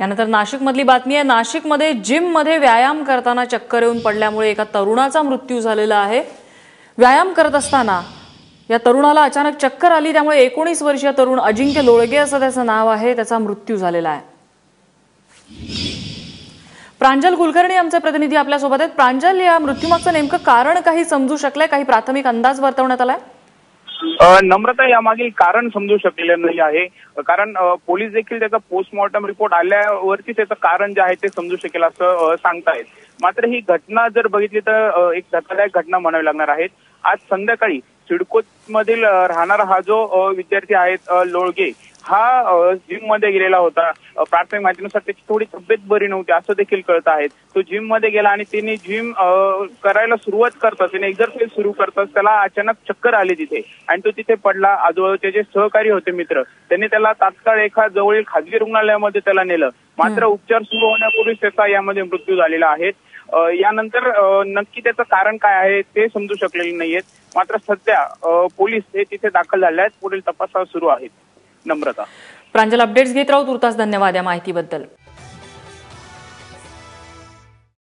यानंतर नाशिकमधली बातमी आहे. नाशिकमध्ये जिममध्ये व्यायाम करताना चक्कर येऊन पडल्यामुळे एका तरुणाचा मृत्यू झालेला आहे. व्यायाम करत असताना या तरुणाला अचानक चक्कर आली त्यामुळे एकोणीस वर्षीय तरुण अजिंक्य लोळगे असं त्याचं नाव आहे. त्याचा मृत्यू झालेला आहे. प्रांजल कुलकर्णी आमचे प्रतिनिधी आपल्यासोबत आहेत. प्रांजल या मृत्यूमागचं नेमकं कारण काही समजू शकलंय? काही प्राथमिक अंदाज वर्तवण्यात आलाय? नम्रता यामागील कारण समजू शकलेलं नाही आहे. कारण पोलीस देखील त्याचा पोस्टमॉर्टम रिपोर्ट आल्यावरती त्याचं कारण जे आहे ते समजू शकेल असं सांगता सांगतायत. मात्र ही घटना जर बघितली तर एक धक्कादायक घटना म्हणावी लागणार आहे आज संध्याकाळी सिडको मधील राहणारा हा जो विद्यार्थी आहेत लोळगे हा जिममध्ये गेलेला होता. प्राथमिक माहितीनुसार त्याची थोडी तब्येत बरी नव्हती असं देखील कळत आहे तो जिममध्ये गेला आणि त्यांनी जिम करायला सुरुवात करताच त्याने एक्झरसाईज सुरू करताच त्याला अचानक चक्कर आली तिथे. आणि तो तिथे पडला. आजूबाजूचे जे सहकारी होते मित्र त्यांनी त्याला तात्काळ एका जवळील खाजगी रुग्णालयामध्ये त्याला नेलं. मात्र उपचार सुरू होण्यापूर्वीच त्याचा यामध्ये मृत्यू झालेला आहे. यानंतर नक्की त्याचं कारण काय आहे ते समजू शकलेले नाहीयेत. मात्र सध्या पोलीस हे तिथे दाखल झाले आहेत. पुढील तपास सुरू आहेत. नम्रता. प्रांजल अपडेट्स घेत राहू तुर्तास धन्यवाद या माहितीबद्दल.